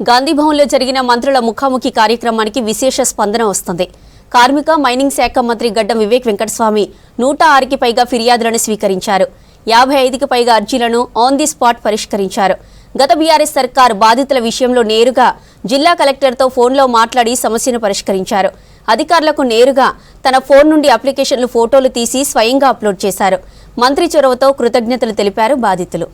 గాంధీభవన్లో జరిగిన మంత్రుల ముఖాముఖి కార్యక్రమానికి విశేష స్పందన వస్తుంది. కార్మిక మైనింగ్ శాఖ మంత్రి గడ్డం వివేక్ వెంకటస్వామి నూట ఆరుకి పైగా ఫిర్యాదులను స్వీకరించారు. యాభై ఐదుకి పైగా అర్జీలను ఆన్ ది స్పాట్ పరిష్కరించారు. గత బీఆర్ఎస్ సర్కార్ బాధితుల విషయంలో నేరుగా జిల్లా కలెక్టర్తో ఫోన్లో మాట్లాడి సమస్యను పరిష్కరించారు. అధికారులకు నేరుగా తన ఫోన్ నుండి అప్లికేషన్లు ఫోటోలు తీసి స్వయంగా అప్లోడ్ చేశారు. మంత్రి చొరవతో కృతజ్ఞతలు తెలిపారు బాధితులు.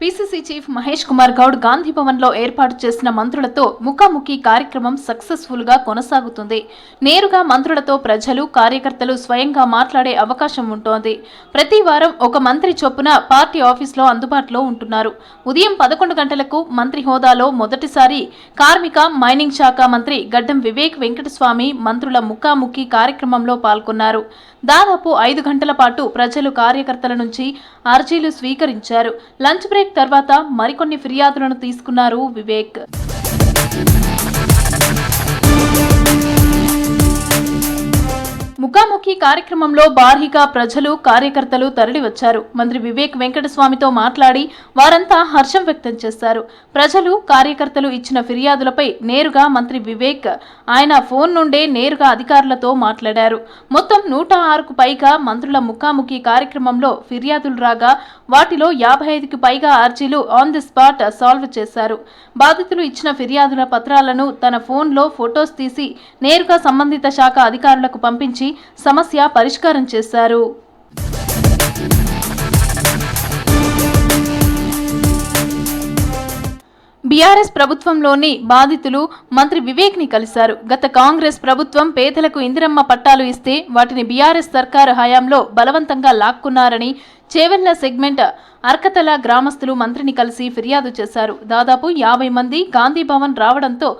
పీసీసీ చీఫ్ మహేష్ కుమార్ గౌడ్ గాంధీ భవన్లో ఏర్పాటు చేసిన మంత్రులతో ముఖాముఖి కార్యక్రమం సక్సెస్ఫుల్గా కొనసాగుతుంది. నేరుగా మంత్రులతో ప్రజలు కార్యకర్తలు స్వయంగా మాట్లాడే అవకాశం ఉంటోంది. ప్రతి వారం ఒక మంత్రి చొప్పున పార్టీ ఆఫీస్లో అందుబాటులో ఉంటున్నారు. ఉదయం పదకొండు గంటలకు మంత్రి హోదాలో మొదటిసారి కార్మిక మైనింగ్ శాఖ మంత్రి గడ్డం వివేక్ వెంకటస్వామి మంత్రుల ముఖాముఖి కార్యక్రమంలో పాల్గొన్నారు. దాదాపు ఐదు గంటల పాటు ప్రజలు కార్యకర్తల నుంచి అర్జీలు స్వీకరించారు. లంచ్ బ్రేక్ తర్వాత మరికొన్ని ఫిర్యాదులను తీసుకున్నారు వివేక్. ముఖాముఖి కార్యక్రమంలో బార్హిక ప్రజలు కార్యకర్తలు తరలివచ్చారు. మంత్రి వివేక్ వెంకటస్వామితో మాట్లాడి వారంతా హర్షం వ్యక్తం చేశారు. ప్రజలు కార్యకర్తలు ఇచ్చిన ఫిర్యాదులపై నేరుగా మంత్రి వివేక్ ఆయన ఫోన్ నుండే నేరుగా అధికారులతో మాట్లాడారు. మొత్తం నూట ఆరుకు పైగా మంత్రుల ముఖాముఖి కార్యక్రమంలో ఫిర్యాదులు రాగా వాటిలో యాభై ఐదుకి పైగా అర్జీలు ఆన్ ది స్పాట్ సాల్వ్ చేశారు. బాధితులు ఇచ్చిన ఫిర్యాదుల పత్రాలను తన ఫోన్లో ఫొటోస్ తీసి నేరుగా సంబంధిత శాఖ అధికారులకు పంపించి సమస్య పరిష్కారం చేశారు. బీఆర్ఎస్ ప్రభుత్వంలోని బాధితులు మంత్రి వివేక్ని కలిశారు. గత కాంగ్రెస్ ప్రభుత్వం పేదలకు ఇందిరమ్మ పట్టాలు ఇస్తే వాటిని బీఆర్ఎస్ సర్కారు హయాంలో బలవంతంగా లాక్కున్నారని చేవెళ్ళ సెగ్మెంట్ అర్కతల గ్రామస్తులు మంత్రిని కలిసి ఫిర్యాదు చేశారు. దాదాపు యాభై మంది గాంధీ భవన్ రావడంతో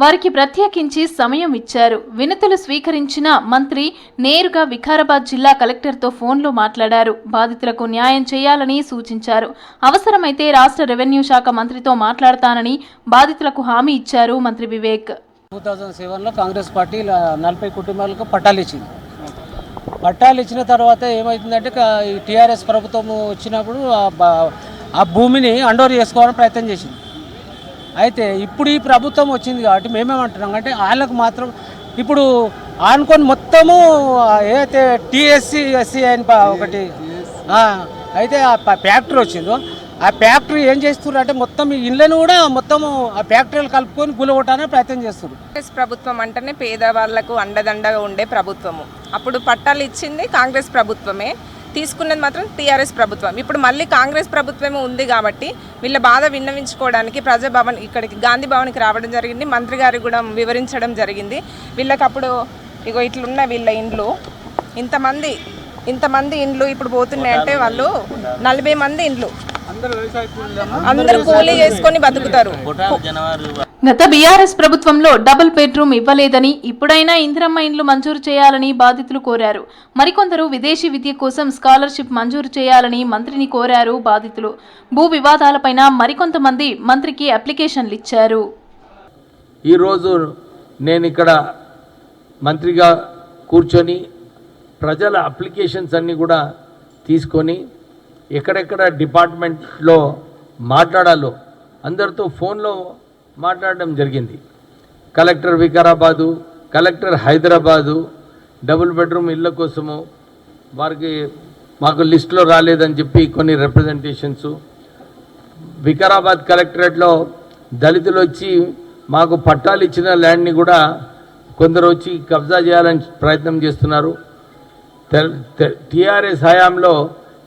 వారికి ప్రత్యేకించి సమయం ఇచ్చారు. వినతులు స్వీకరించిన మంత్రి నేరుగా వికారాబాద్ జిల్లా కలెక్టర్తో ఫోన్లో మాట్లాడారు. బాధితులకు న్యాయం చేయాలని సూచించారు. అవసరమైతే రాష్ట్ర రెవెన్యూ శాఖ మంత్రితో మాట్లాడతానని బాధితులకు హామీ ఇచ్చారు మంత్రి వివేక్. టూ థౌజండ్ సెవెన్లో కాంగ్రెస్ పార్టీ నలభై కుటుంబాలకు పట్టాలు ఇచ్చింది. పట్టాలు ఇచ్చిన తర్వాత ఏమవుతుందంటే ఈ టీఆర్ఎస్ ప్రభుత్వం వచ్చినప్పుడు ఆ ఆ భూమిని అండోర్ చేసుకోవాలని ప్రయత్నం చేసింది. అయితే ఇప్పుడు ఈ ప్రభుత్వం వచ్చింది కాబట్టి మేమేమంటున్నాం అంటే వాళ్ళకు మాత్రం ఇప్పుడు ఆనుకొని మొత్తము ఏదైతే టీఎస్సీ ఎస్సీ అని ఒకటి ఆ, అయితే ఆ ప- ఫ్యాక్టరీ వచ్చిందో ఆ ఫ్యాక్టరీ ఏం చేస్తున్నారు అంటే మొత్తం ఈ ఇళ్ళను కూడా మొత్తము ఆ ఫ్యాక్టరీలు కలుపుకొని గులగొట్టాలని ప్రయత్నం చేస్తున్నారు కాంగ్రెస్ ప్రభుత్వం అంటేనే పేదవాళ్ళకు అండదండగా ఉండే ప్రభుత్వము. అప్పుడు పట్టాలు ఇచ్చింది కాంగ్రెస్ ప్రభుత్వమే. తీసుకున్నది మాత్రం టీఆర్ఎస్ ప్రభుత్వం. ఇప్పుడు మళ్ళీ కాంగ్రెస్ ప్రభుత్వమే ఉంది కాబట్టి వీళ్ళ బాధ విన్నవించుకోవడానికి ప్రజాభవన్ ఇక్కడికి గాంధీ భవన్కి రావడం జరిగింది. మంత్రి గారికి కూడా వివరించడం జరిగింది. వీళ్ళకి అప్పుడు ఇగో ఇట్లున్న వీళ్ళ ఇండ్లు. ఇంతమంది ఇంతమంది ఇండ్లు ఇప్పుడు పోతున్నాయంటే వాళ్ళు నలభై మంది ఇండ్లు. అందరూ కూలీ చేసుకొని బతుకుతారు. గత బీఆర్ఎస్ ప్రభుత్వంలో డబుల్ బెడ్రూమ్ ఇవ్వలేదని ఇప్పుడైనా ఇందిరమ్మ ఇండ్లు మంజూరు చేయాలని బాధితులు కోరారు. మరికొందరు విదేశీ విద్య కోసం స్కాలర్షిప్ మంజూరు చేయాలని మంత్రిని కోరారు బాధితులు. భూ వివాదాలపైన మరికొంతమంది మంత్రికి అప్లికేషన్లు ఇచ్చారు. ఈరోజు నేను ఇక్కడ మంత్రిగా కూర్చొని ప్రజల అప్లికేషన్స్ అన్నీ కూడా తీసుకొని ఎక్కడెక్కడ డిపార్ట్మెంట్లో మాట్లాడాలో అందరితో ఫోన్లో మాట్లాడడం జరిగింది. Collector Vikarabad collector Hyderabad double bedroom ఇళ్ళ కోసము వారికి మాకు లిస్టులో రాలేదని చెప్పి కొన్ని రిప్రజెంటేషన్స్ వికారాబాద్ కలెక్టరేట్లో దళితులు వచ్చి మాకు పట్టాలు ఇచ్చిన ల్యాండ్ని కూడా కొందరు వచ్చి కబ్జా చేయాలని ప్రయత్నం చేస్తున్నారు. టీఆర్ఎస్ హయాంలో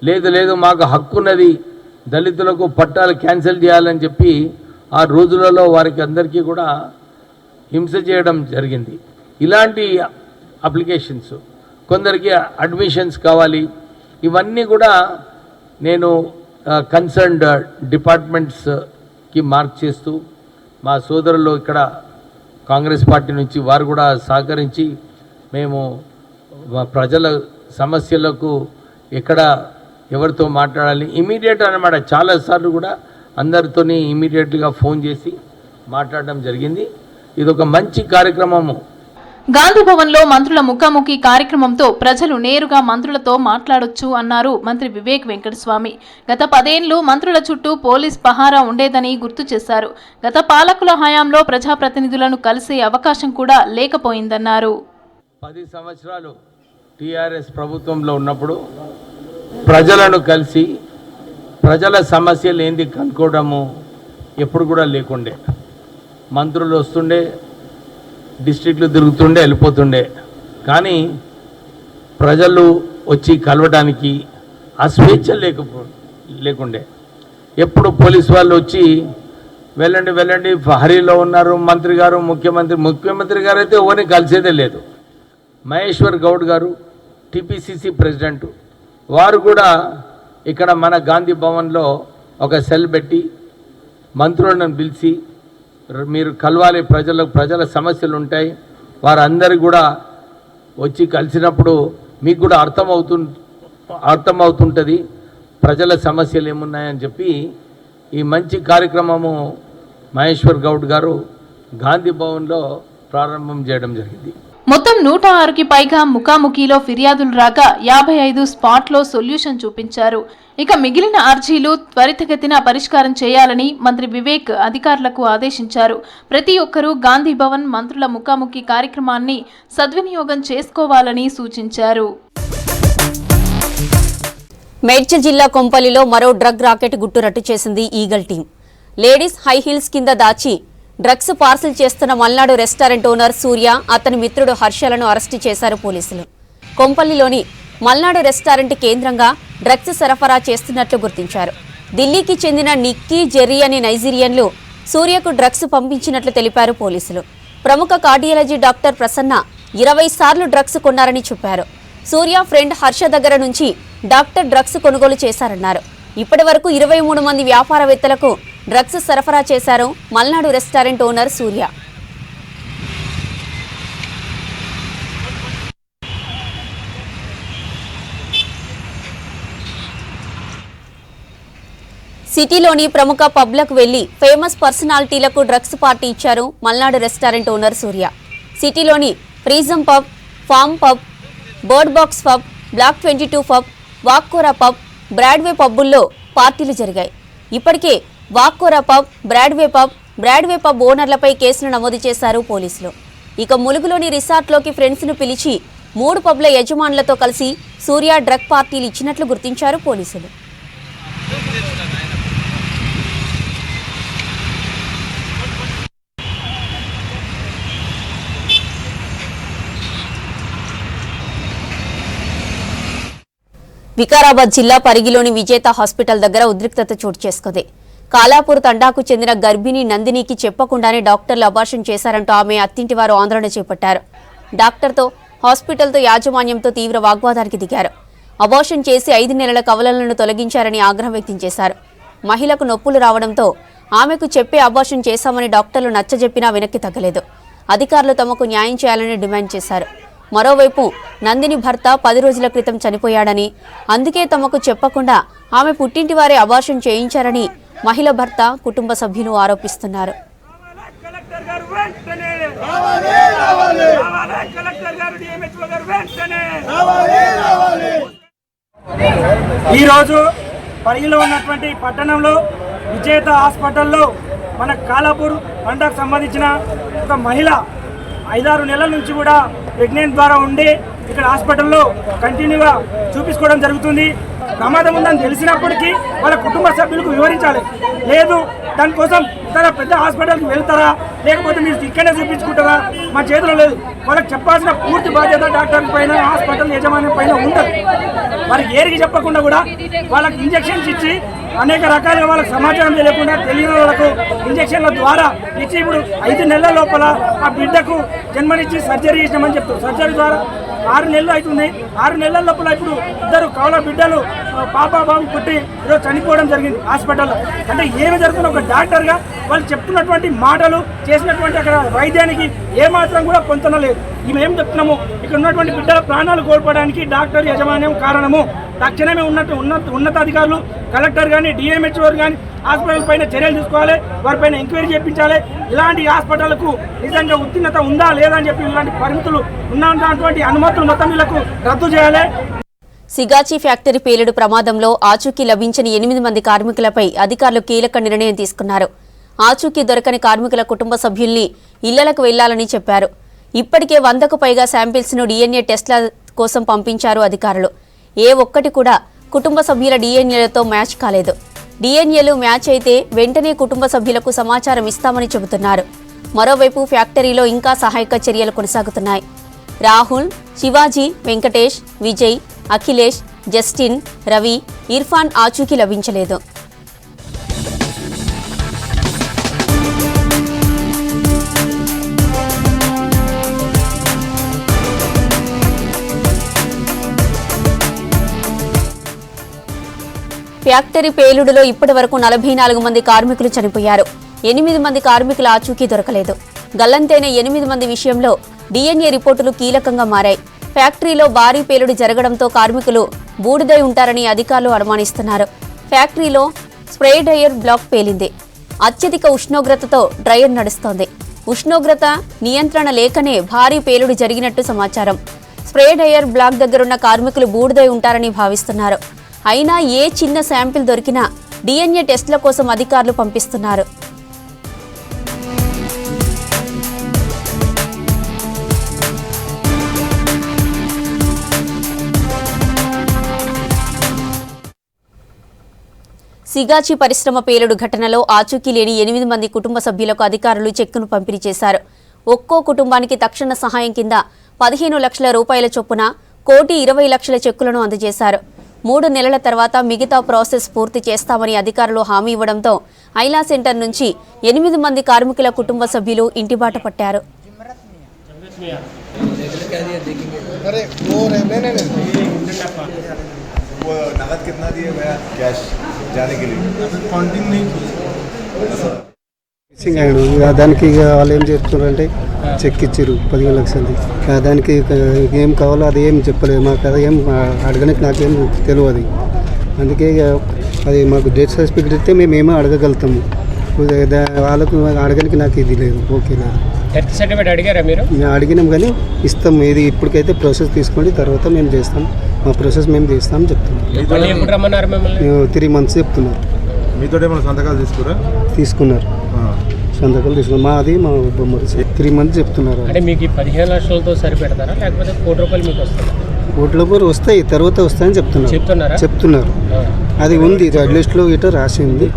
లేదు లేదు మాకు హక్కున్నది. దళితులకు పట్టాలు క్యాన్సిల్ చేయాలని చెప్పి ఆ రోజులలో వారికి అందరికీ కూడా హింస చేయడం జరిగింది. ఇలాంటి అప్లికేషన్స్ కొందరికి అడ్మిషన్స్ కావాలి ఇవన్నీ కూడా నేను కన్సర్న్డ్ డిపార్ట్మెంట్స్కి మార్క్ చేస్తూ మా సోదరులు ఇక్కడ కాంగ్రెస్ పార్టీ నుంచి వారు కూడా సహకరించి మేము ప్రజల సమస్యలకు ఎక్కడ ఎవరితో మాట్లాడాలి? ఇమీడియట్ అనమాట చాలాసార్లు కూడా అందరితోని ఇమీడియట్గా ఫోన్ చేసి మాట్లాడడం జరిగింది. ఇది ఒక మంచి కార్యక్రమము. గాంధీ భవన్లో మంత్రుల ముఖాముఖి కార్యక్రమంతో ప్రజలు నేరుగా మంత్రులతో మాట్లాడొచ్చు అన్నారు మంత్రి వివేక్ వెంకటస్వామి. గత పదేళ్ళు మంత్రుల చుట్టూ పోలీస్ పహారా ఉండేదని గుర్తు చేశారు. గత పాలకుల హయాంలో ప్రజాప్రతినిధులను కలిసే అవకాశం కూడా లేకపోయిందన్నారు. పది సంవత్సరాలు టీఆర్ఎస్ ప్రభుత్వంలో ఉన్నప్పుడు ప్రజలను కలిసి ప్రజల సమస్యలు ఏంది కనుక్కోవడము ఎప్పుడు కూడా లేకుండే. మంత్రులు వస్తుండే డిస్ట్రిక్ట్లు తిరుగుతుండే వెళ్ళిపోతుండే. కానీ ప్రజలు వచ్చి కలవడానికి ఆ స్వేచ్ఛ లేకపో లేకుండే. ఎప్పుడు పోలీస్ వాళ్ళు వచ్చి వెళ్ళండి వెళ్ళండి హరిలో ఉన్నారు మంత్రి గారు ముఖ్యమంత్రి ముఖ్యమంత్రి గారు అయితే ఎవరిని కలిసేదే లేదు. మహేశ్వర్ గౌడ్ గారు టిపిసిసి ప్రెసిడెంట్. వారు కూడా ఇక్కడ మన గాంధీ భవన్లో ఒక సెల్ పెట్టి మంత్రులను పిలిచి మీరు కలవాలి ప్రజలకు ప్రజల సమస్యలు ఉంటాయి వారందరికీ కూడా వచ్చి కలిసినప్పుడు మీకు కూడా అర్థమవుతు అర్థమవుతుంటుంది ప్రజల సమస్యలు ఏమున్నాయని చెప్పి ఈ మంచి కార్యక్రమము మహేశ్వర్ గౌడ్ గారు గాంధీ భవన్లో ప్రారంభం చేయడం జరిగింది. మొత్తం నూట ఆరుకి పైగా ముఖాముఖిలో ఫిర్యాదులు రాగా యాభై ఐదు స్పాట్లో సొల్యూషన్ చూపించారు. ఇక మిగిలిన అర్జీలు త్వరితగతిన పరిష్కారం చేయాలని మంత్రి వివేక్ అధికారులకు ఆదేశించారు. ప్రతి ఒక్కరూ గాంధీ భవన్ మంత్రుల ముఖాముఖి కార్యక్రమాన్ని సద్వినియోగం చేసుకోవాలని సూచించారు. మేడ్చల్ జిల్లా కొంపల్లిలో మరో డ్రగ్ రాకెట్ గుట్టు రట్టు చేసింది eagle team. Ladies high heels కింద దాచి డ్రగ్స్ పార్సిల్ చేస్తున్న మల్నాడు రెస్టారెంట్ ఓనర్ సూర్య అతని మిత్రుడు హర్షలను అరెస్టు చేశారు పోలీసులు. కొంపల్లిలోని మల్నాడు రెస్టారెంట్ కేంద్రంగా డ్రగ్స్ సరఫరా చేస్తున్నట్లు గుర్తించారు. ఢిల్లీకి చెందిన నిక్కీ జెర్రీ అనే నైజీరియన్లు సూర్యకు డ్రగ్స్ పంపించినట్లు తెలిపారు పోలీసులు. ప్రముఖ కార్డియాలజీ డాక్టర్ ప్రసన్న ఇరవై సార్లు డ్రగ్స్ కొన్నారని చెప్పారు. సూర్య ఫ్రెండ్ హర్ష దగ్గర నుంచి డాక్టర్ డ్రగ్స్ కొనుగోలు చేశారన్నారు. ఇప్పటి వరకు ఇరవై మూడు మంది వ్యాపారవేత్తలకు డ్రగ్స్ సరఫరా చేశారు మల్నాడు రెస్టారెంట్ ఓనర్ సూర్య. సిటీలోని ప్రముఖ పబ్లకు వెళ్ళి ఫేమస్ పర్సనాలిటీలకు డ్రగ్స్ పార్టీ ఇచ్చారు మల్నాడు రెస్టారెంట్ ఓనర్ సూర్య. సిటీలోని prism pub farm pub bird box pub black twenty two pub వాక్కూరా pub Broadway పబ్బుల్లో పార్టీలు జరిగాయి. ఇప్పటికే వాక్కూరా pub Broadway pub Broadway pub ఓనర్లపై కేసులు నమోదు చేశారు పోలీసులు. ఇక ములుగులోని రిసార్ట్లోకి ఫ్రెండ్స్ను పిలిచి మూడు పబ్ల యజమానులతో కలిసి సూర్య డ్రగ్ పార్టీలు ఇచ్చినట్లు గుర్తించారు పోలీసులు. వికారాబాద్ జిల్లా పరిగిలోని విజేత హాస్పిటల్ దగ్గర ఉద్రిక్తత చోటు చేసుకుంది. కాలాపూర్ తండాకు చెందిన గర్భిణి నందినికి చెప్పకుండానే డాక్టర్లు అబార్షన్ చేశారంటూ ఆమె అత్తింటి వారు ఆందోళన చేపట్టారు. డాక్టర్తో హాస్పిటల్తో యాజమాన్యంతో తీవ్ర వాగ్వాదానికి దిగారు. అబార్షన్ చేసి ఐదు నెలల కవలలను తొలగించారని ఆగ్రహం వ్యక్తం చేశారు. మహిళకు నొప్పులు రావడంతో ఆమెకు చెప్పే అబార్షన్ చేశామని డాక్టర్లు నచ్చజెప్పినా వెనక్కి తగ్గలేదు. అధికారులు తమకు న్యాయం చేయాలని డిమాండ్ చేశారు. మరోవైపు నందిని భర్త పది రోజుల క్రితం చనిపోయాడని అందుకే తమకు చెప్పకుండా ఆమె పుట్టింటి వారే అబార్షన్ చేయించారని మహిళ భర్త కుటుంబ సభ్యులు ఆరోపిస్తున్నారు. ఈరోజు పరిగిలో ఉన్నటువంటి పట్టణంలో విజేత హాస్పిటల్లో మన కాలాపూర్ పంటకు సంబంధించిన ఒక మహిళ ఐదారు నెలల నుంచి కూడా ప్రెగ్నెంట్ ద్వారా ఉండి ఇక్కడ హాస్పిటల్లో కంటిన్యూగా చూపించుకోవడం జరుగుతుంది. ప్రమాదం ఉందని తెలిసినప్పటికీ వాళ్ళ కుటుంబ సభ్యులకు వివరించాలి. లేదు దానికోసం ఇతర పెద్ద హాస్పిటల్కి వెళ్తారా? లేకపోతే మీరు ఇక్కడనే చూపించుకుంటారా? మా చేతిలో లేదు. వాళ్ళకి చెప్పాల్సిన పూర్తి బాధ్యత డాక్టర్ పైన హాస్పిటల్ యజమాని పైన ఉంటుంది. వారికి ఏరికి చెప్పకుండా కూడా వాళ్ళకి ఇంజెక్షన్స్ ఇచ్చి అనేక రకాలుగా వాళ్ళకి సమాచారం తెలియకుండా తెలియని వాళ్ళకు ఇంజక్షన్ల ద్వారా ఇచ్చి ఇప్పుడు ఐదు నెలల లోపల ఆ బిడ్డకు జన్మనిచ్చి సర్జరీ చేసినామని చెప్తారు. సర్జరీ ద్వారా ఆరు నెలలు అవుతుంది ఆరు నెలల లోపల ఇప్పుడు ఇద్దరు కవల బిడ్డలు పాప బాబు పుట్టి ఈరోజు చనిపోవడం జరిగింది హాస్పిటల్లో. అంటే ఏమి జరుగుతుంది ఒక డాక్టర్గా వాళ్ళు చెప్తున్నటువంటి మాటలు చేసినటువంటి అక్కడ వైద్యానికి ఏమాత్రం కూడా పొందనలేదు మేము ఏం చెప్తున్నాము? ఇక్కడ ఉన్నటువంటి బిడ్డల ప్రాణాలు కోల్పోవడానికి డాక్టర్ యజమాన్యం కారణము తక్షణమే ఉన్నట్టు ఉన్నత ఉన్నతాధికారులు కలెక్టర్ కానీ డిఎంహెచ్ఓ కానీ హాస్పిటల్ పైన చర్యలు తీసుకోవాలి వారిపైన ఎంక్వైరీ చేయించాలి ఇలాంటి హాస్పిటల్కు నిజంగా ఉత్తీర్ణత ఉందా లేదా అని చెప్పి ఇలాంటి పరిమితులు ఉన్నటువంటి అనుమతులు మొత్తం వీళ్ళకు రద్దు చేయాలి. సిగాచి ఫ్యాక్టరీ పేలుడు ప్రమాదంలో ఆచూకీ లభించని ఎనిమిది మంది కార్మికులపై అధికారులు కీలక నిర్ణయం తీసుకున్నారు. ఆచూకీ దొరకని కార్మికుల కుటుంబ సభ్యుల్ని ఇళ్ళకు వెళ్ళాలని చెప్పారు. ఇప్పటికే వందకు పైగా శాంపిల్స్ను డిఎన్ఏ డీఎన్ఏ టెస్ట్ల కోసం పంపించారు అధికారులు. ఏ ఒక్కటి కూడా కుటుంబ సభ్యుల డిఎన్ఏలతో మ్యాచ్ కాలేదు. డిఎన్ఏలు మ్యాచ్ అయితే వెంటనే కుటుంబ సభ్యులకు సమాచారం ఇస్తామని చెబుతున్నారు. మరోవైపు ఫ్యాక్టరీలో ఇంకా సహాయక చర్యలు కొనసాగుతున్నాయి. రాహుల్ శివాజీ వెంకటేష్ విజయ్ అఖిలేష్ జస్టిన్ రవి ఇర్ఫాన్ ఆచూకీ లభించలేదు. ఫ్యాక్టరీ పేలుడులో ఇప్పటి వరకు నలభై నాలుగు మంది కార్మికులు చనిపోయారు. ఎనిమిది మంది కార్మికుల ఆచూకీ దొరకలేదు. గల్లంతైన ఎనిమిది మంది విషయంలో డిఎన్ఏ రిపోర్టులు కీలకంగా మారాయి. ఫ్యాక్టరీలో భారీ పేలుడు జరగడంతో కార్మికులు బూడిదై ఉంటారని అధికారులు అనుమానిస్తున్నారు. ఫ్యాక్టరీలో స్ప్రే డ్రయర్ బ్లాక్ పేలింది. అత్యధిక ఉష్ణోగ్రతతో డ్రయర్ నడుస్తోంది. ఉష్ణోగ్రత నియంత్రణ లేకనే భారీ పేలుడు జరిగినట్టు సమాచారం. స్ప్రే డ్రయర్ బ్లాక్ దగ్గరున్న కార్మికులు బూడిదై ఉంటారని భావిస్తున్నారు. అయినా ఏ చిన్న శాంపిల్ దొరికినా డిఎన్ఏ టెస్టుల కోసం అధికారులు పంపిస్తున్నారు. సిగాచి పరిశ్రమ పేలుడు ఘటనలో ఆచూకీ లేని ఎనిమిది మంది కుటుంబ సభ్యులకు అధికారులు చెక్కును పంపిణీ చేశారు. ఒక్కో కుటుంబానికి తక్షణ సహాయం కింద పదిహేను లక్షల రూపాయల చొప్పున కోటి ఇరవై లక్షల చెక్కులను అందజేశారు. మూడు నెలల తర్వాత మిగతా ప్రాసెస్ పూర్తి చేస్తామని అధికారులు హామీ ఇవ్వడంతో ఐలా సెంటర్ నుంచి ఎనిమిది మంది కార్మికుల కుటుంబ సభ్యులు ఇంటిబాట పట్టారు. దానికి వాళ్ళు ఏం చేస్తున్నారంటే చెక్ ఇచ్చారు పదిహేను లక్షలది. దానికి ఏం కావాలో అది ఏం చెప్పలేదు. మాకు అది ఏం అడగడానికి నాకేం తెలియదు అందుకే ఇక అది మాకు డేట్ సర్టిఫికేట్ ఇస్తే మేము ఏమో అడగగలుగుతాము. వాళ్ళకు అడగడానికి నాకు ఇది లేదు. ఓకే లేదు డెత్ సర్టిఫికేట్ అడిగారా మీరు? మేము అడిగినాం కానీ ఇస్తాం. ఇది ఇప్పటికైతే ప్రాసెస్ తీసుకోండి. తర్వాత మేము చేస్తాం. మా ప్రాసెస్ మేము చేస్తాం చెప్తున్నాం త్రీ మంత్స్ చెప్తున్నారు. మీతో సంతకాలు తీసుకురా? తీసుకున్నారు. సంతకాలు తీసుకున్నారు మాది మా బొమ్మది. త్రీ మంత్స్ చెప్తున్నారు. అంటే మీకు ఈ పదిహేను లక్షలతో సరిపెడతారా? లేకపోతే కోటి రూపాయలు మీకు వస్తుందా ఓట్ల కూడా వస్తాయి. తర్వాత వస్తాయని చెప్తున్నారు. చెప్తున్నారా? చెప్తున్నారు. అది ఉంది. రెడ్ లిస్ట్లో ఇట రాసి ఉంది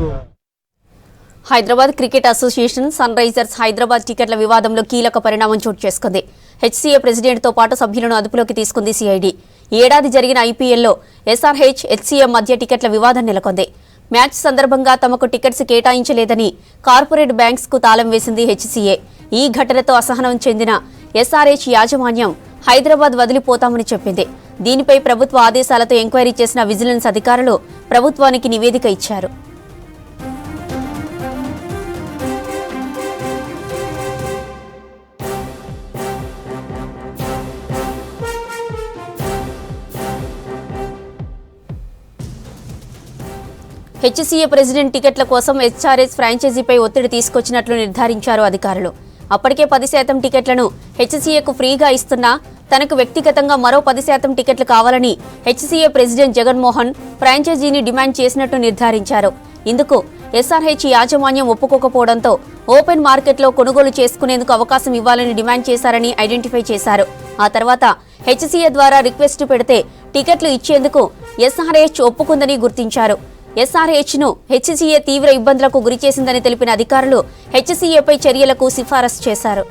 Hyderabad cricket association Sunrisers Hyderabad టికెట్ల వివాదంలో కీలక పరిణామం చోటు చేసుకుంది. హెచ్సీఏ ప్రెసిడెంట్తో పాటు సభ్యులను అదుపులోకి తీసుకుంది సిఐడి. ఏడాది జరిగిన ఐపీఎల్లో ఎస్ఆర్హెచ్ హెచ్సీఎం మధ్య టికెట్ల వివాదం నెలకొంది. మ్యాచ్ సందర్భంగా తమకు టికెట్స్ కేటాయించలేదని కార్పొరేట్ బ్యాంక్స్కు తాళం వేసింది హెచ్సీఏ. ఈ ఘటనతో అసహనం చెందిన ఎస్ఆర్హెచ్ యాజమాన్యం హైదరాబాద్ వదిలిపోతామని చెప్పింది. దీనిపై ప్రభుత్వ ఆదేశాలతో ఎంక్వైరీ చేసిన విజిలెన్స్ అధికారులు ప్రభుత్వానికి నివేదిక ఇచ్చారు. హెచ్సీఏ ప్రెసిడెంట్ టికెట్ల కోసం హెచ్ఆర్ఎస్ ఫ్రాంచైజీపై ఒత్తిడి తీసుకొచ్చినట్లు నిర్ధారించారు అధికారులు. అప్పటికే పది శాతం టికెట్లను హెచ్సీఏకు ఫ్రీగా ఇస్తున్నా తనకు వ్యక్తిగతంగా మరో పది శాతం టికెట్లు కావాలని హెచ్సీఏ ప్రెసిడెంట్ జగన్మోహన్ ఫ్రాంచైజీని డిమాండ్ చేసినట్లు నిర్ధారించారు. ఇందుకు ఎస్ఆర్హెచ్ యాజమాన్యం ఒప్పుకోకపోవడంతో ఓపెన్ మార్కెట్లో కొనుగోలు చేసుకునేందుకు అవకాశం ఇవ్వాలని డిమాండ్ చేశారని ఐడెంటిఫై చేశారు. ఆ తర్వాత హెచ్సీఏ ద్వారా రిక్వెస్ట్ పెడితే టికెట్లు ఇచ్చేందుకు ఎస్ఆర్హెచ్ ఒప్పుకుందని గుర్తించారు. ఎస్ఆర్హెచ్ను హెచ్సీఏ తీవ్ర ఇబ్బందులకు గురిచేసిందని తెలిపిన అధికారులు హెచ్సీఏపై చర్యలకు సిఫారసు చేశారు.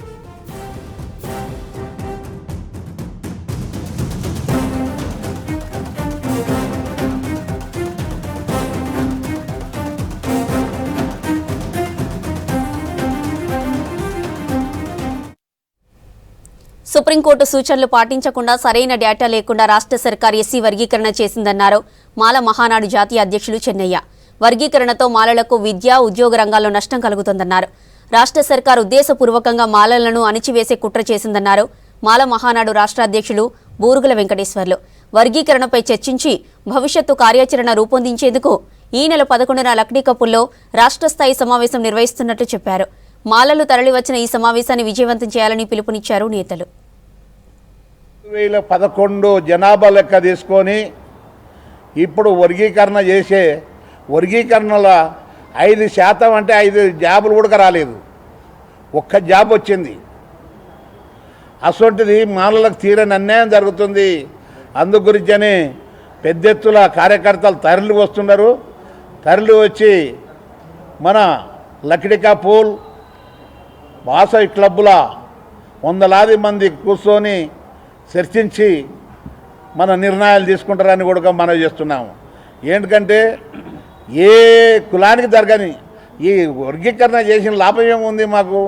సుప్రీంకోర్టు సూచనలు పాటించకుండా సరైన డేటా లేకుండా రాష్ట్ర సర్కార్ ఎస్సీ వర్గీకరణ చేసిందన్నారు. మాల మహానాడు జాతీయ అధ్యక్షులు చెన్నయ్య. వర్గీకరణతో మాలలకు విద్య ఉద్యోగ రంగాల్లో నష్టం కలుగుతుందన్నారు. రాష్ట్ర సర్కార్ ఉద్దేశపూర్వకంగా మాలలను అణిచివేసే కుట్ర చేసిందన్నారు. మాల మహానాడు రాష్ట్ర అధ్యక్షులు బూరుగుల వెంకటేశ్వర్లు. వర్గీకరణపై చర్చించి భవిష్యత్తు కార్యాచరణ రూపొందించేందుకు ఈ నెల పదకొండున లక్డీ కపుల్లో రాష్ట్ర స్థాయి సమావేశం నిర్వహిస్తున్నట్టు చెప్పారు. మాలలు తరలివచ్చిన ఈ సమావేశాన్ని విజయవంతం చేయాలని పిలుపునిచ్చారు నేతలు. వేల పదకొండు జనాభా లెక్క తీసుకొని ఇప్పుడు వర్గీకరణ చేసే వర్గీకరణల ఐదు శాతం అంటే ఐదు జాబులు కూడా రాలేదు. ఒక్క జాబ్ వచ్చింది. అసొంటిది మానవులకు తీరని అన్యాయం జరుగుతుంది. అందు గురించని పెద్ద ఎత్తుల కార్యకర్తలు తరలి వస్తున్నారు. తరలి వచ్చి మన లక్డికా పూల్ వాసవి క్లబ్బుల వందలాది మంది కూర్చొని చర్చించి మన నిర్ణయాలు తీసుకుంటారని కూడా మనం చేస్తున్నాము. ఏంటంటే ఏ కులానికి జరగని ఈ వర్గీకరణ చేసిన లాభం ఏముంది మాకు?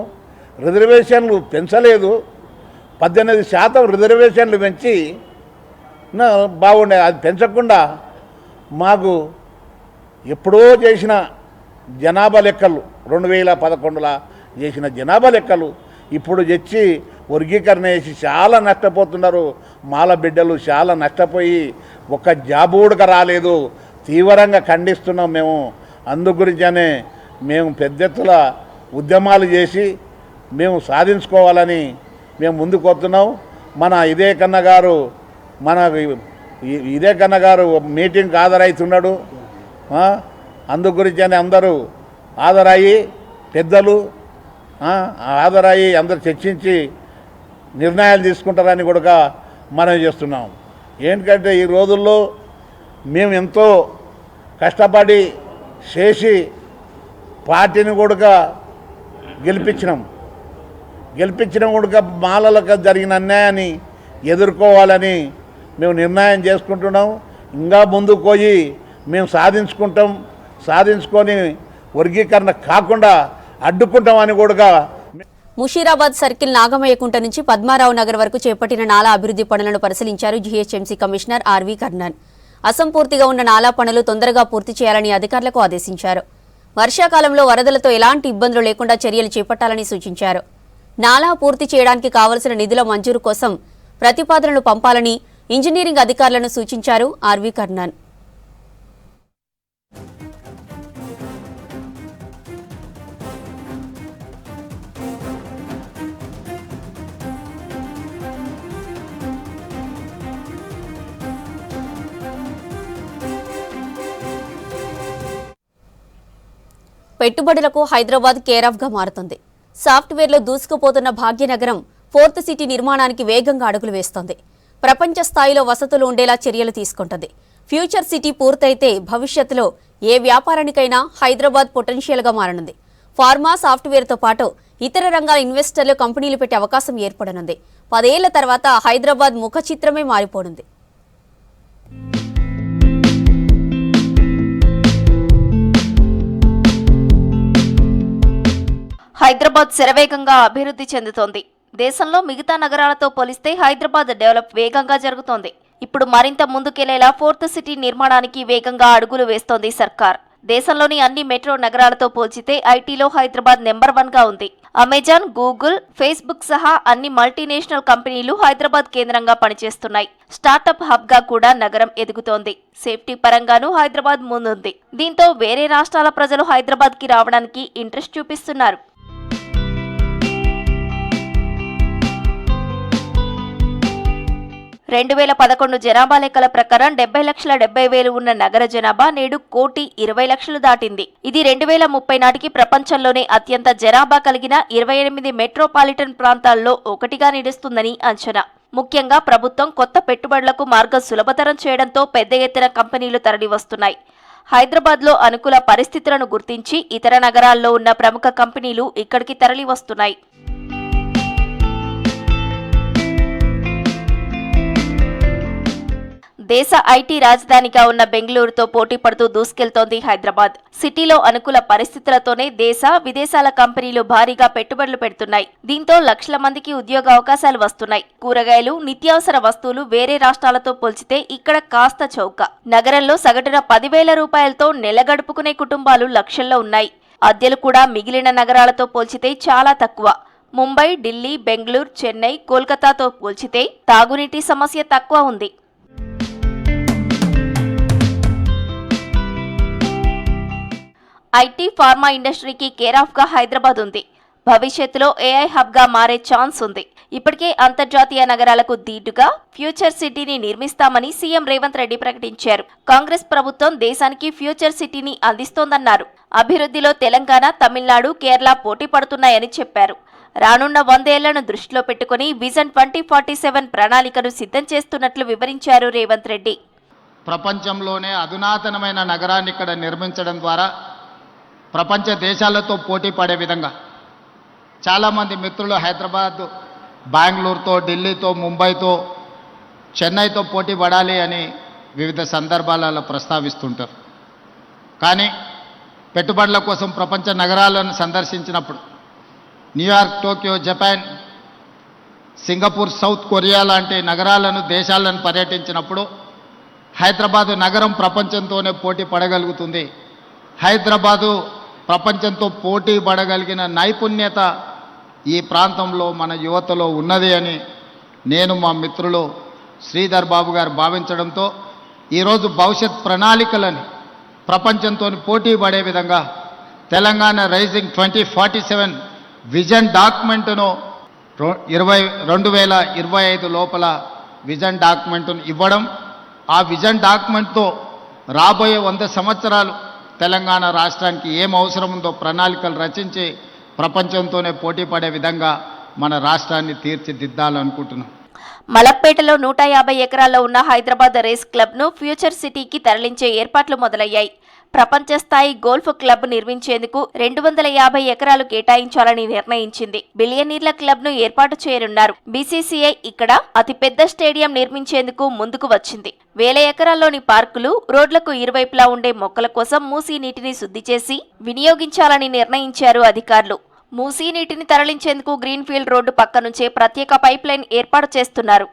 రిజర్వేషన్లు పెంచలేదు. పద్దెనిమిది శాతం రిజర్వేషన్లు పెంచి బాగుండే అది పెంచకుండా మాకు ఎప్పుడో చేసిన జనాభా లెక్కలు రెండు వేల పదకొండుల చేసిన జనాభా లెక్కలు ఇప్పుడు తెచ్చి వర్గీకరణ చేసి చాలా నష్టపోతున్నారు. మాల బిడ్డలు చాలా నష్టపోయి ఒక జాబు కూడా రాలేదు. తీవ్రంగా ఖండిస్తున్నాం మేము. అందుగురించనే మేము పెద్ద ఎత్తున ఉద్యమాలు చేసి మేము సాధించుకోవాలని మేము ముందుకు వస్తున్నాం. మన ఇదే కన్న గారు మన ఇదే కన్న గారు మీటింగ్కి హాజరవుతున్నాడు ఆ? అందు అందరూ హాజరయ్యి పెద్దలు ఆ, హాజరయ్యి అందరు చర్చించి నిర్ణయాలు తీసుకుంటారని కూడా మనం చేస్తున్నాం. ఏంటంటే ఈ రోజుల్లో మేము ఎంతో కష్టపడి చేసి పార్టీని కూడా గెలిపించినాం. గెలిపించిన కూడా మాలలకు జరిగిన అన్యాయాన్ని ఎదుర్కోవాలని మేము నిర్ణయం చేసుకుంటున్నాం. ఇంకా ముందుకు పోయి మేము సాధించుకుంటాం. సాధించుకొని వర్గీకరణ కాకుండా అడ్డుకుంటామని కూడా ముషీరాబాద్ సర్కిల్ నాగమయ్యకుంట నుంచి పద్మారావు నగర్ వరకు చేపట్టిన నాలా అభివృద్ధి పనులను పరిశీలించారు జీహెచ్ఎంసీ కమిషనర్ ఆర్వి కర్ణన్ అసంపూర్తిగా ఉన్న నాలా పనులు తొందరగా పూర్తి చేయాలని అధికారులకు ఆదేశించారు. వర్షాకాలంలో వరదలతో ఎలాంటి ఇబ్బందులు లేకుండా చర్యలు చేపట్టాలని సూచించారు. నాలా పూర్తి చేయడానికి కావలసిన నిధుల మంజూరు కోసం ప్రతిపాదనలు పంపాలని ఇంజనీరింగ్ అధికారులను సూచించారు ఆర్వి కర్ణన్ పెట్టుబడులకు హైదరాబాద్ కేరాఫ్గా మారుతుంది. సాఫ్ట్వేర్లో దూసుకుపోతున్న భాగ్యనగరం ఫోర్త్ సిటీ నిర్మాణానికి వేగంగా అడుగులు వేస్తోంది. ప్రపంచ స్థాయిలో వసతులు ఉండేలా చర్యలు తీసుకుంటుంది. ఫ్యూచర్ సిటీ పూర్తయితే భవిష్యత్తులో ఏ వ్యాపారానికైనా హైదరాబాద్ పొటెన్షియల్గా మారనుంది. ఫార్మా సాఫ్ట్వేర్తో పాటు ఇతర రంగాల ఇన్వెస్టర్లు కంపెనీలు పెట్టే అవకాశం ఏర్పడనుంది. పదేళ్ళ తర్వాత హైదరాబాద్ ముఖ చిత్రమే మారిపోనుంది. హైదరాబాద్ శరవేగంగా అభివృద్ధి చెందుతోంది. దేశంలో మిగతా నగరాలతో పోలిస్తే హైదరాబాద్ డెవలప్ వేగంగా జరుగుతోంది. ఇప్పుడు మరింత ముందుకెళ్ళేలా ఫోర్త్ సిటీ నిర్మాణానికి వేగంగా అడుగులు వేస్తోంది సర్కార్. దేశంలోని అన్ని మెట్రో నగరాలతో పోల్చితే ఐటీలో హైదరాబాద్ నెంబర్ వన్గా ఉంది. అమెజాన్ గూగుల్ ఫేస్బుక్ సహా అన్ని మల్టీనేషనల్ కంపెనీలు హైదరాబాద్ కేంద్రంగా పనిచేస్తున్నాయి. స్టార్టప్ హబ్గా కూడా నగరం ఎదుగుతోంది. సేఫ్టీ పరంగానూ హైదరాబాద్ ముందుంది. దీంతో వేరే రాష్ట్రాల ప్రజలు హైదరాబాద్కి రావడానికి ఇంట్రెస్ట్ చూపిస్తున్నారు. రెండు వేల పదకొండు జనాభా లెక్కల ప్రకారం డెబ్బై లక్షల డెబ్బై వేలు ఉన్న నగర జనాభా నేడు కోటి ఇరవై లక్షలు దాటింది. ఇది రెండు వేల ముప్పై నాటికి ప్రపంచంలోనే అత్యంత జనాభా కలిగిన ఇరవై ఎనిమిది మెట్రోపాలిటన్ ప్రాంతాల్లో ఒకటిగా నిలుస్తుందని అంచనా. ముఖ్యంగా ప్రభుత్వం కొత్త పెట్టుబడులకు మార్గం సులభతరం చేయడంతో పెద్ద ఎత్తున కంపెనీలు తరలివస్తున్నాయి హైదరాబాద్లో అనుకూల పరిస్థితులను గుర్తించి ఇతర నగరాల్లో ఉన్న ప్రముఖ కంపెనీలు ఇక్కడికి తరలి దేశ ఐటీ రాజధానిగా ఉన్న బెంగళూరుతో పోటీ పడుతూ దూసుకెళ్తోంది హైదరాబాద్. సిటీలో అనుకూల పరిస్థితులతోనే దేశ విదేశాల కంపెనీలు భారీగా పెట్టుబడులు పెడుతున్నాయి. దీంతో లక్షల మందికి ఉద్యోగ అవకాశాలు వస్తున్నాయి. కూరగాయలు నిత్యావసర వస్తువులు వేరే రాష్ట్రాలతో పోల్చితే ఇక్కడ కాస్త చౌక. నగరంలో సగటున పదివేల రూపాయలతో నెల గడుపుకునే కుటుంబాలు లక్షల్లో ఉన్నాయి. అద్దెలు కూడా మిగిలిన నగరాలతో పోల్చితే చాలా తక్కువ. ముంబై ఢిల్లీ బెంగళూరు చెన్నై కోల్కతాతో పోల్చితే తాగునీటి సమస్య తక్కువ ఉంది. ఐటీ ఫార్మా ఇండస్ట్రీకి కేర్ ఆఫ్గా హైదరాబాద్ ఉంది. భవిష్యత్తులో ఏఐ హబ్గా మారే ఛాన్స్ ఉంది. ఇప్పటికే అంతర్జాతీయ నగరాలకు దీటుగా ఫ్యూచర్ సిటీని నిర్మిస్తామని సీఎం రేవంత్ రెడ్డి ప్రకటించారు. కాంగ్రెస్ ప్రభుత్వం దేశానికి ఫ్యూచర్ సిటీని అందిస్తోందన్నారు. అభివృద్ధిలో తెలంగాణ తమిళనాడు కేరళ పోటీ పడుతున్నాయని చెప్పారు. రానున్న వందేళ్ళను దృష్టిలో పెట్టుకుని విజన్ ట్వంటీ ఫార్టీ సెవెన్ ప్రణాళికను సిద్ధం చేస్తున్నట్లు వివరించారు రేవంత్ రెడ్డి. ప్రపంచంలోనే అధునాతనమైన నగరాన్ని ఇక్కడ నిర్మించడం ద్వారా ప్రపంచ దేశాలతో పోటీ పడే విధంగా చాలామంది మిత్రులు హైదరాబాద్ బెంగళూరుతో ఢిల్లీతో ముంబైతో చెన్నైతో పోటీ పడాలి అని వివిధ సందర్భాలలో ప్రస్తావిస్తుంటారు. కానీ పెట్టుబడుల కోసం ప్రపంచ నగరాలను సందర్శించినప్పుడు New York Tokyo Japan Singapore South Korea లాంటి నగరాలను దేశాలను పర్యటించినప్పుడు హైదరాబాదు నగరం ప్రపంచంతోనే పోటీ పడగలుగుతుంది. హైదరాబాదు ప్రపంచంతో పోటీ పడగలిగిన నైపుణ్యత ఈ ప్రాంతంలో మన యువతలో ఉన్నది అని నేను మా మిత్రులు శ్రీధర్ బాబు గారు భావించడంతో ఈరోజు భవిష్యత్ ప్రణాళికలని ప్రపంచంతో పోటీ పడే విధంగా Telangana rising twenty forty seven vision డాక్యుమెంట్ను ఇరవై రెండు వేల ఇరవై ఐదు లోపల విజన్ డాక్యుమెంట్ను ఇవ్వడం ఆ విజన్ డాక్యుమెంట్తో రాబోయే వంద సంవత్సరాలు తెలంగాణ రాష్ట్రానికి ఏం అవసరం ఉందో ప్రణాళికలు రచించి ప్రపంచంతోనే పోటీ పడే విధంగా మన రాష్ట్రాన్ని తీర్చిదిద్దాలనుకుంటున్నాం మలక్పేటలో నూట యాభై ఎకరాల్లో ఉన్న హైదరాబాద్ రేస్ క్లబ్ను ఫ్యూచర్ సిటీకి తరలించే ఏర్పాట్లు మొదలయ్యాయి. ప్రపంచ స్థాయి గోల్ఫ్ క్లబ్ నిర్మించేందుకు రెండు వందల యాభై ఎకరాలు కేటాయించాలని నిర్ణయించింది. బిలియనీర్ల క్లబ్ను ఏర్పాటు చేయనున్నారు. బీసీసీఐ ఇక్కడ అతిపెద్ద స్టేడియం నిర్మించేందుకు ముందుకు వచ్చింది. వేల ఎకరాల్లోని పార్కులు రోడ్లకు ఇరువైపులా ఉండే మొక్కల కోసం మూసీ నీటిని శుద్ధి చేసి వినియోగించాలని నిర్ణయించారు అధికారులు. మూసీ నీటిని తరలించేందుకు గ్రీన్ఫీల్డ్ రోడ్డు పక్క నుంచే ప్రత్యేక పైప్లైన్ ఏర్పాటు చేస్తున్నారు.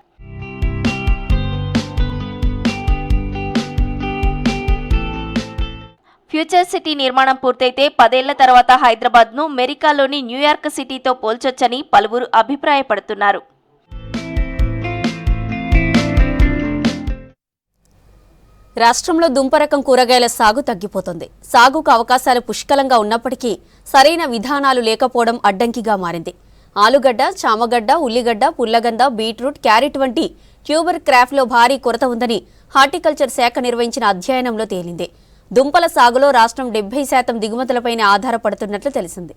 ఫ్యూచర్ సిటీ నిర్మాణం పూర్తయితే పదేళ్ళ తర్వాత హైదరాబాద్ను మెరికాలోని న్యూయార్క్ సిటీతో పోల్చొచ్చని పలువురు అభిప్రాయపడుతున్నారు. రాష్ట్రంలో దుంపరకం కూరగాయల సాగు తగ్గిపోతుంది. సాగుకు అవకాశాలు పుష్కలంగా ఉన్నప్పటికీ సరైన విధానాలు లేకపోవడం అడ్డంకిగా మారింది. ఆలుగడ్డ చామగడ్డ ఉల్లిగడ్డ పుల్లగంద బీట్రూట్ క్యారెట్ వంటి ట్యూబర్ క్రాఫ్ట్లో భారీ కొరత ఉందని హార్టికల్చర్ శాఖ నిర్వహించిన అధ్యయనంలో తేలింది. దుంపల సాగులో రాష్ట్రం డెబ్బై శాతం దిగుమతులపైనే ఆధారపడుతున్నట్లు తెలిసింది.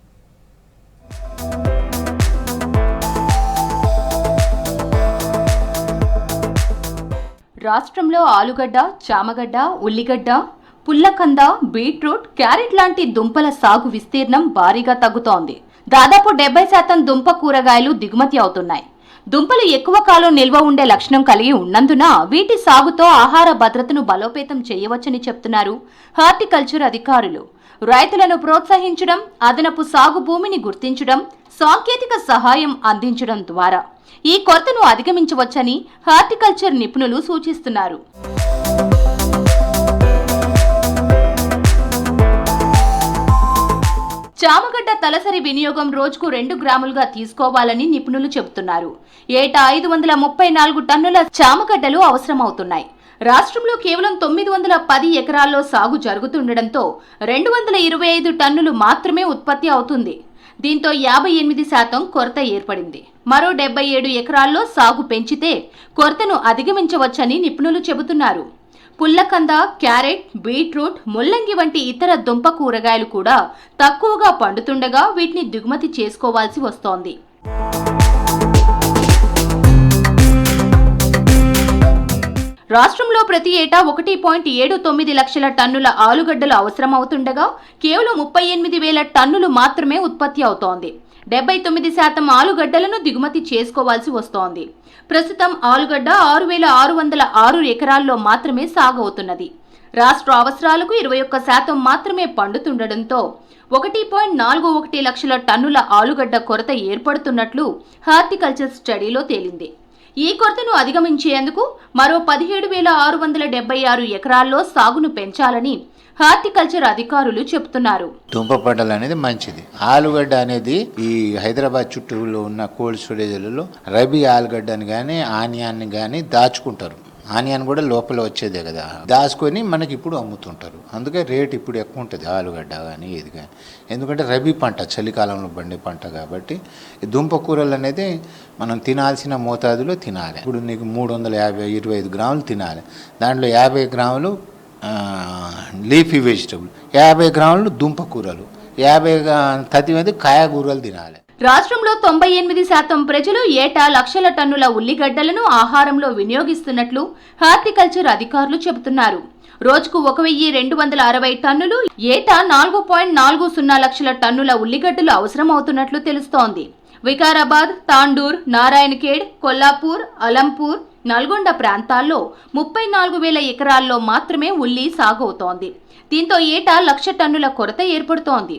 రాష్ట్రంలో ఆలుగడ్డ చామగడ్డ ఉల్లిగడ్డ పుల్లకంద బీట్రూట్ క్యారెట్ లాంటి దుంపల సాగు విస్తీర్ణం భారీగా తగ్గుతోంది. దాదాపు డెబ్బై శాతం దుంప కూరగాయలు దిగుమతి అవుతున్నాయి. దుంపలు ఎక్కువ కాలం నిల్వ ఉండే లక్షణం కలిగి ఉన్నందున వీటి సాగుతో ఆహార భద్రతను బలోపేతం చేయవచ్చని చెప్తున్నారు హార్టికల్చర్ అధికారులు. రైతులను ప్రోత్సహించడం అదనపు సాగు భూమిని గుర్తించడం సాంకేతిక సహాయం అందించడం ద్వారా ఈ కొరతను అధిగమించవచ్చని హార్టికల్చర్ నిపుణులు సూచిస్తున్నారు. చామగడ్డ తలసరి వినియోగం రోజుకు రెండు గ్రాములుగా తీసుకోవాలని నిపుణులు చెబుతున్నారు. ఏటా ఐదు వందల ముప్పై నాలుగు టన్నుల చామగడ్డలు అవసరమవుతున్నాయి. రాష్ట్రంలో కేవలం తొమ్మిది వందల పది ఎకరాల్లో సాగు జరుగుతుండటంతో రెండు వందల ఇరవై ఐదు టన్నులు మాత్రమే ఉత్పత్తి అవుతుంది. దీంతో యాభై ఎనిమిది శాతం కొరత ఏర్పడింది. మరో డెబ్బై ఏడు ఎకరాల్లో సాగు పెంచితే కొరతను అధిగమించవచ్చని నిపుణులు చెబుతున్నారు. పుల్లకంద క్యారెట్ బీట్రూట్ ముల్లంగి వంటి ఇతర దుంప కూరగాయలు కూడా తక్కువగా పండుతుండగా వీటిని దిగుమతి చేసుకోవాల్సి వస్తోంది. రాష్ట్రంలో ప్రతి ఏటా ఒకటి పాయింట్ ఏడు తొమ్మిది లక్షల టన్నుల ఆలుగడ్డలు అవసరమవుతుండగా కేవలం ముప్పై ఎనిమిది వేల టన్నులు మాత్రమే ఉత్పత్తి అవుతోంది. డెబ్బై తొమ్మిది శాతం ఆలుగడ్డలను దిగుమతి చేసుకోవాల్సి వస్తోంది. ప్రస్తుతం ఆలుగడ్డ ఆరు వేల ఆరు వందల ఆరు ఎకరాల్లో మాత్రమే సాగు అవుతున్నది రాష్ట్ర అవసరాలకు ఇరవై ఒక్క శాతం మాత్రమే పండుతుండటంతో ఒకటి పాయింట్ నాలుగు ఒకటి లక్షల టన్నుల ఆలుగడ్డ కొరత ఏర్పడుతున్నట్లు హార్టికల్చర్ స్టడీలో తేలింది. ఈ కొరతను అధిగమించేందుకు మరో పదిహేడు వేల ఆరు వందల డెబ్బై ఆరు ఎకరాల్లో సాగును పెంచాలని హార్టికల్చర్ అధికారులు చెబుతున్నారు. దుంప పంటలు అనేది మంచిది. ఆలుగడ్డ అనేది ఈ హైదరాబాద్ చుట్టూలో ఉన్న కోల్డ్ స్టోరేజ్లలో రబీ ఆలుగడ్డని కానీ ఆనియాన్ని కానీ దాచుకుంటారు. ఆనియన్ కూడా లోపల వచ్చేదే కదా. దాచుకొని మనకి ఇప్పుడు అమ్ముతుంటారు. అందుకే రేట్ ఇప్పుడు ఎక్కువ ఉంటుంది ఆలుగడ్డ కానీ ఇది కానీ ఎందుకంటే రబీ పంట చలికాలంలో పండే పంట కాబట్టి దుంప కూరలు అనేది మనం తినాల్సిన మోతాదులో తినాలి. ఇప్పుడు నీకు మూడు వందల యాభై ఇరవై ఐదు గ్రాములు తినాలి. దాంట్లో యాభై గ్రాములు లీఫీ వెజిటబుల్. యాభై గ్రాములు దుంప కూరలు. యాభై తది కాయగూరలు తినాలి. రాష్ట్రంలో తొంభై ఎనిమిది శాతం ప్రజలు ఏటా లక్షల టన్నుల ఉల్లిగడ్డలను ఆహారంలో వినియోగిస్తున్నట్లు హార్టికల్చర్ అధికారులు చెబుతున్నారు. రోజుకు ఒక వెయ్యి రెండు వందల అరవై టన్నులు ఏటా నాలుగు పాయింట్ నాలుగు సున్నా లక్షల టన్నుల ఉల్లిగడ్డలు అవసరమవుతున్నట్లు తెలుస్తోంది. వికారాబాద్ తాండూర్ నారాయణఖేడ్ కొల్లాపూర్ అలంపూర్ నల్గొండ ప్రాంతాల్లో ముప్పై నాలుగు వేల ఎకరాల్లో మాత్రమే ఉల్లి సాగవుతోంది. దీంతో ఏటా లక్ష టన్నుల కొరత ఏర్పడుతోంది.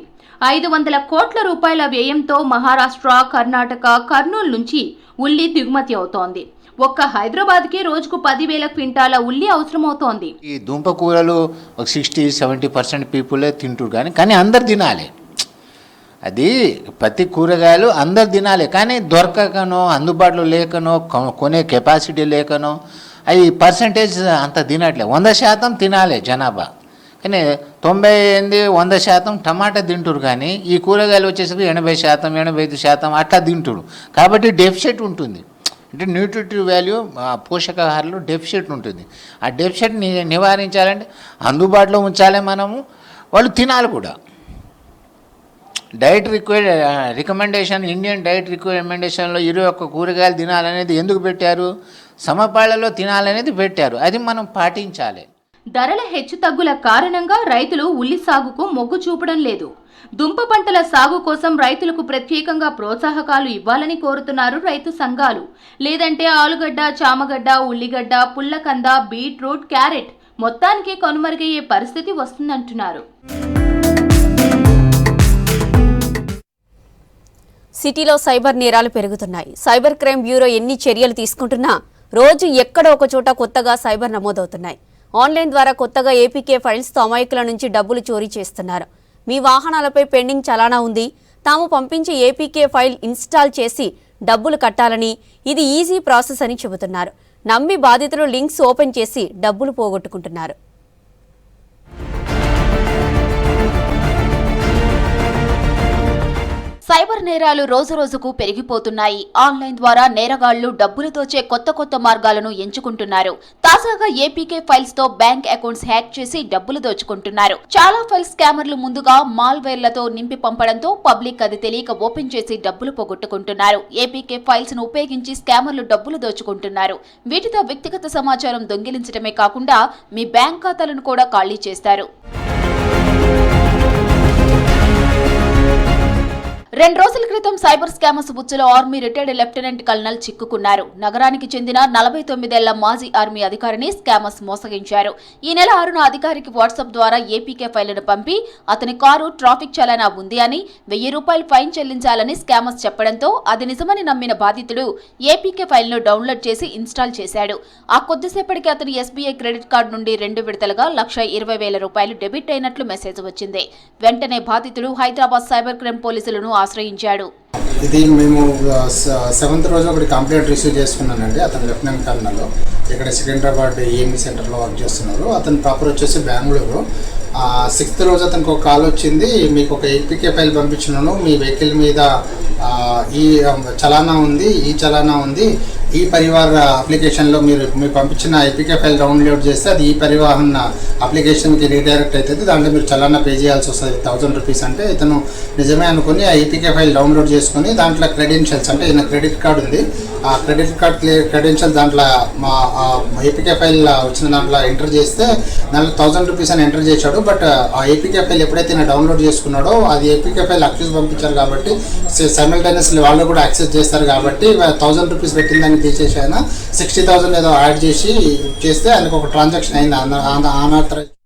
ఐదు వందల కోట్ల రూపాయల వ్యయంతో మహారాష్ట్ర కర్ణాటక కర్నూలు నుంచి ఉల్లి దిగుమతి అవుతోంది. ఒక్క హైదరాబాద్కే రోజుకు పదివేల క్వింటాల ఉల్లి అవసరమవుతోంది. ఈ దుంపకూరలు ఒక సిక్స్టీ సెవెంటీ పర్సెంట్ పీపులే తింటారు కానీ కానీ అందరు తినాలి. అది ప్రతి కూరగాయలు అందరు తినాలి. కానీ దొరకకనో అందుబాటులో లేకనో కొ- కొనే కెపాసిటీ లేకనో అది పర్సంటేజ్ అంత తినట్లే. వంద శాతం తినాలి జనాభా. కానీ తొంభై ఎనిమిది వంద శాతం టమాటా తింటురు కానీ ఈ కూరగాయలు వచ్చేసరికి ఎనభై శాతం ఎనభై ఐదు శాతం అట్లా తింటురు. కాబట్టి డెఫిషిట్ ఉంటుంది. అంటే న్యూట్రిటివ్ వాల్యూ పోషకాహారాలు డెఫిషిట్ ఉంటుంది. ఆ డెఫిషిట్ని నివారించాలంటే అందుబాటులో ఉంచాలి మనము. వాళ్ళు తినాలి కూడా. Diet require recommendation Indian diet రికమెండేషన్లో ఇరవై ఒక్క కూరగాయలు తినాలనేది ఎందుకు పెట్టారు? సమపాళ్ళలో తినాలనేది పెట్టారు. అది మనం పాటించాలి. ధరల హెచ్చుతగ్గుల కారణంగా రైతులు ఉల్లి సాగుకు మొగ్గు చూపడం లేదు. దుంప పంటల సాగు కోసం రైతులకు ప్రత్యేకంగా ప్రోత్సాహకాలు ఇవ్వాలని కోరుతున్నారు రైతు సంఘాలు. లేదంటే ఆలుగడ్డ చామగడ్డ ఉల్లిగడ్డ పుల్లకంద బీట్రూట్ క్యారెట్ మొత్తానికి కనుమరుగయ్యే పరిస్థితి వస్తుందంటున్నారు. సిటీలో సైబర్ నేరాలు పెరుగుతున్నాయి. సైబర్ క్రైమ్ బ్యూరో ఎన్ని చర్యలు తీసుకుంటున్నా రోజు ఎక్కడో ఒక చోట కొత్తగా సైబర్ నమోదవుతున్నాయి. ఆన్లైన్ ద్వారా కొత్తగా ఏపీకే ఫైల్స్తో అమాయకుల నుంచి డబ్బులు చోరీ చేస్తున్నారు. మీ వాహనాలపై పెండింగ్ చలానా ఉంది. తాము పంపించే ఏపీకే ఫైల్ ఇన్స్టాల్ చేసి డబ్బులు కట్టాలని ఇది ఈజీ ప్రాసెస్ అని చెబుతున్నారు. నమ్మి బాధితులు లింక్స్ ఓపెన్ చేసి డబ్బులు పోగొట్టుకుంటున్నారు. సైబర్ నేరాలు రోజురోజుకు పెరిగిపోతున్నాయి. ఆన్లైన్ ద్వారా నేరగాళ్ళు డబ్బులు దోచే కొత్త కొత్త మార్గాలను ఎంచుకుంటున్నారు. తాజాగా ఏపీకే ఫైల్స్తో బ్యాంక్ అకౌంట్స్ హ్యాక్ చేసి డబ్బులు దోచుకుంటున్నారు. చాలా ఫైల్ స్కామర్లు ముందుగా మాల్వేర్లతో నింపి పంపడంతో పబ్లిక్ అది తెలియక ఓపెన్ చేసి డబ్బులు పోగొట్టుకుంటున్నారు. ఏపీకే ఫైల్స్ను ఉపయోగించి స్కామర్లు డబ్బులు దోచుకుంటున్నారు. వీటితో వ్యక్తిగత సమాచారం దొంగిలించడమే కాకుండా మీ బ్యాంక్ ఖాతాలను కూడా ఖాళీ చేస్తారు. రెండు రోజుల క్రితం సైబర్ స్కామర్స్ బుచ్చలో ఆర్మీ రిటైర్డ్ లెఫ్టినెంట్ కల్నల్ చిక్కుకున్నారు. నగరానికి చెందిన నలభై తొమ్మిదేళ్ళ మాజీ ఆర్మీ అధికారిని స్కామర్స్ మోసగించారు. ఈ నెల ఆరున అధికారికి వాట్సాప్ ద్వారా ఏపీకే ఫైళ్ళను పంపి అతని కారు ట్రాఫిక్ చలానా ఉంది అని వెయ్యి రూపాయలు ఫైన్ చెల్లించాలని స్కామర్స్ చెప్పడంతో అది నిజమని నమ్మిన బాధితుడు ఏపీకే ఫైల్ను డౌన్లోడ్ చేసి ఇన్స్టాల్ చేశాడు. ఆ కొద్దిసేపటికి అతని ఎస్బీఐ క్రెడిట్ కార్డు నుండి రెండు విడతలుగా లక్ష ఇరవై వేల రూపాయలు డెబిట్ అయినట్లు మెసేజ్ వచ్చింది. వెంటనే బాధితుడు హైదరాబాద్ సైబర్ క్రైమ్ పోలీసులను ఆశ్రయించాడు. ఇది మేము సెవెంత్ రోజు ఒకటి కంప్లైంట్ రిసీవ్ చేసుకున్నానండి. అతను లెఫ్టినెంట్ కర్నల్ ఇక్కడ సికింద్రాబాద్ ఏఎంఈ సెంటర్లో వర్క్ చేస్తున్నారు. అతను ప్రాపర్ వచ్చేసి బెంగళూరు. సిక్స్త్ రోజు అతనికి ఒక కాల్ వచ్చింది మీకు ఒక ఏపీకే ఫైల్ పంపించినాను మీ వెహికల్ మీద ఈ చలానా ఉంది ఈ చలానా ఉంది ఈ పరివార్ అప్లికేషన్లో మీరు మీరు పంపించిన ఏపీకే ఫైల్ డౌన్లోడ్ చేస్తే అది ఈ పరివాహన్ అప్లికేషన్కి రీడైరెక్ట్ అవుతుంది దాంట్లో మీరు చలానా పే చేయాల్సి వస్తుంది థౌజండ్ రూపీస్ అంటే ఇతను నిజమే అనుకుని ఆ ఏపీకే ఫైల్ డౌన్లోడ్ చేసుకుని దాంట్లో క్రెడెన్షియల్స్ అంటే ఈయన క్రెడిట్ కార్డు ఉంది ఆ క్రెడిట్ కార్డ్ క్రెడెన్షియల్ దాంట్లో మా ఏపీకే ఫైల్ వచ్చిన దాంట్లో ఎంటర్ చేస్తే దాంట్లో థౌసండ్ రూపీస్ అని ఎంటర్ చేశాడు. బట్ ఆ ఏపీకే ఫైల్ ఎప్పుడైతే నేను డౌన్లోడ్ చేసుకున్నాడో అది ఏపీకే ఫైల్ అక్యూస్ పంపించారు కాబట్టి సైమల్టైనస్లీ వాళ్ళు కూడా యాక్సెస్ చేస్తారు కాబట్టి థౌసండ్ రూపీస్ పెట్టిన దాన్ని తీసేసి ఆయన సిక్స్టీ థౌసండ్ ఏదో యాడ్ చేసి చేస్తే ఆయనకు ఒక ట్రాన్సాక్షన్ అయింది. ఆన-